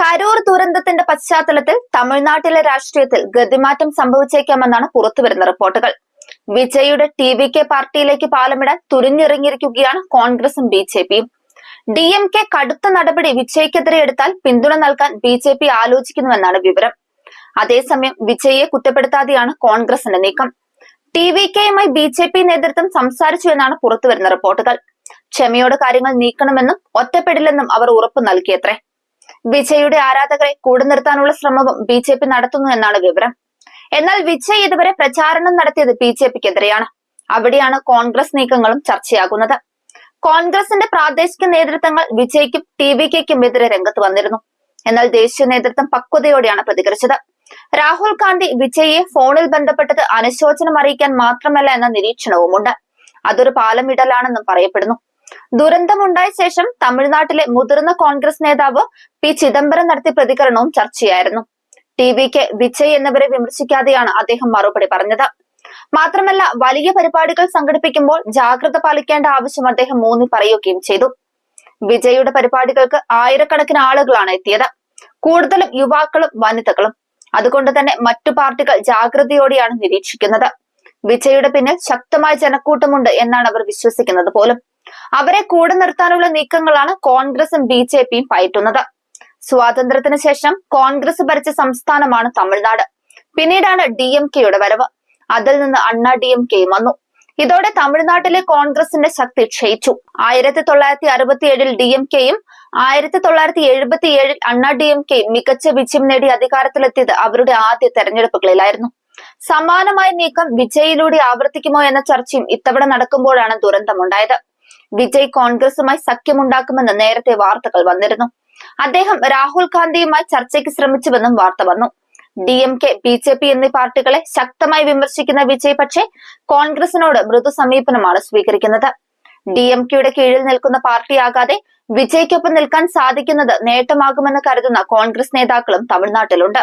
കരൂർ ദുരന്തത്തിന്റെ പശ്ചാത്തലത്തിൽ തമിഴ്നാട്ടിലെ രാഷ്ട്രീയത്തിൽ ഗതിമാറ്റം സംഭവിച്ചേക്കാമെന്നാണ് പുറത്തുവരുന്ന റിപ്പോർട്ടുകൾ. വിജയുടെ ടി വി കെ പാർട്ടിയിലേക്ക് പാലമിടാൻ തുരിഞ്ഞിറങ്ങിയിരിക്കുകയാണ് കോൺഗ്രസും ബി ജെ പിയും. ഡി എം കെ കടുത്ത നടപടി വിജയ്ക്കെതിരെ എടുത്താൽ പിന്തുണ നൽകാൻ ബി ജെ പി ആലോചിക്കുന്നുവെന്നാണ് വിവരം. അതേസമയം വിജയെ കുറ്റപ്പെടുത്താതെയാണ് കോൺഗ്രസിന്റെ നീക്കം. ടി വി കെയുമായി ബി ജെ പി നേതൃത്വം സംസാരിച്ചു എന്നാണ് പുറത്തുവരുന്ന റിപ്പോർട്ടുകൾ. ക്ഷമയോട് കാര്യങ്ങൾ നീക്കണമെന്നും ഒറ്റപ്പെടില്ലെന്നും അവർ ഉറപ്പു നൽകിയത്രേ. വിജയുടെ ആരാധകരെ കൂടെ നിർത്താനുള്ള ശ്രമവും ബി ജെ പി നടത്തുന്നു എന്നാണ് വിവരം. എന്നാൽ വിജയ് ഇതുവരെ പ്രചാരണം നടത്തിയത് ബി ജെ പിക്കെതിരെയാണ്. അവിടെയാണ് കോൺഗ്രസ് നീക്കങ്ങളും ചർച്ചയാകുന്നത്. കോൺഗ്രസിന്റെ പ്രാദേശിക നേതൃത്വങ്ങൾ വിജയ്ക്കും ടി വി കെക്കും എതിരെ രംഗത്ത് വന്നിരുന്നു. എന്നാൽ ദേശീയ നേതൃത്വം പക്വതയോടെയാണ് പ്രതികരിച്ചത്. രാഹുൽ ഗാന്ധി വിജയ്യെ ഫോണിൽ ബന്ധപ്പെട്ടത് അനുശോചനം അറിയിക്കാൻ മാത്രമല്ല എന്ന നിരീക്ഷണവുമുണ്ട്. അതൊരു പാലമിടലാണെന്നും പറയപ്പെടുന്നു. ദുരന്തമുണ്ടായ ശേഷം തമിഴ്നാട്ടിലെ മുതിർന്ന കോൺഗ്രസ് നേതാവ് പി ചിദംബരം നടത്തിയ പ്രതികരണവും ചർച്ചയായിരുന്നു ടി വിക്ക് വിജയ് എന്നിവരെ വിമർശിക്കാതെയാണ് അദ്ദേഹം മറുപടി പറഞ്ഞത്. മാത്രമല്ല വലിയ പരിപാടികൾ സംഘടിപ്പിക്കുമ്പോൾ ജാഗ്രത പാലിക്കേണ്ട ആവശ്യം അദ്ദേഹം മൂന്നി പറയുകയും ചെയ്തു. വിജയുടെ പരിപാടികൾക്ക് ആയിരക്കണക്കിന് ആളുകളാണ് എത്തിയത്. കൂടുതലും യുവാക്കളും വനിതകളും. അതുകൊണ്ട് തന്നെ മറ്റു പാർട്ടികൾ ജാഗ്രതയോടെയാണ് നിരീക്ഷിക്കുന്നത്. വിജയുടെ പിന്നിൽ ശക്തമായ ജനക്കൂട്ടമുണ്ട് എന്നാണ് അവർ വിശ്വസിക്കുന്നത് പോലും. അവരെ കൂടെ നിർത്താനുള്ള നീക്കങ്ങളാണ് കോൺഗ്രസും ബി ജെ പിയും പയറ്റുന്നത്. സ്വാതന്ത്ര്യത്തിന് ശേഷം കോൺഗ്രസ് ഭരിച്ച സംസ്ഥാനമാണ് തമിഴ്നാട്. പിന്നീടാണ് ഡി എം കെയുടെ വരവ്. അതിൽ നിന്ന് അണ്ണാ ഡി എം കെയും വന്നു. ഇതോടെ തമിഴ്നാട്ടിലെ കോൺഗ്രസിന്റെ ശക്തി ക്ഷയിച്ചു. ആയിരത്തി തൊള്ളായിരത്തി അറുപത്തി ഏഴിൽ ഡി എം കെയും ആയിരത്തി തൊള്ളായിരത്തി എഴുപത്തി ഏഴിൽ അണ്ണാ ഡി എം കെയും മികച്ച വിജയം നേടി അധികാരത്തിലെത്തിയത് അവരുടെ ആദ്യ തെരഞ്ഞെടുപ്പുകളിലായിരുന്നു. സമാനമായ നീക്കം വിജയിലൂടെ ആവർത്തിക്കുമോ എന്ന ചർച്ചയും ഇത്തവണ നടക്കുമ്പോഴാണ് ദുരന്തമുണ്ടായത്. വിജയ് കോൺഗ്രസുമായി സഖ്യമുണ്ടാക്കുമെന്ന് നേരത്തെ വാർത്തകൾ വന്നിരുന്നു. അദ്ദേഹം രാഹുൽ ഗാന്ധിയുമായി ചർച്ചയ്ക്ക് ശ്രമിച്ചുവെന്നും വാർത്ത വന്നു. D M K B J P എന്നീ പാർട്ടികളെ ശക്തമായി വിമർശിക്കുന്ന വിജയ് പക്ഷേ കോൺഗ്രസിനോട് മൃദു സമീപനമാണ് സ്വീകരിക്കുന്നത്. ഡി എം കെയുടെ കീഴിൽ നിൽക്കുന്ന പാർട്ടിയാകാതെ വിജയ്ക്കൊപ്പം നിൽക്കാൻ സാധിക്കുന്നത് നേട്ടമാകുമെന്ന് കരുതുന്ന കോൺഗ്രസ് നേതാക്കളും തമിഴ്നാട്ടിലുണ്ട്.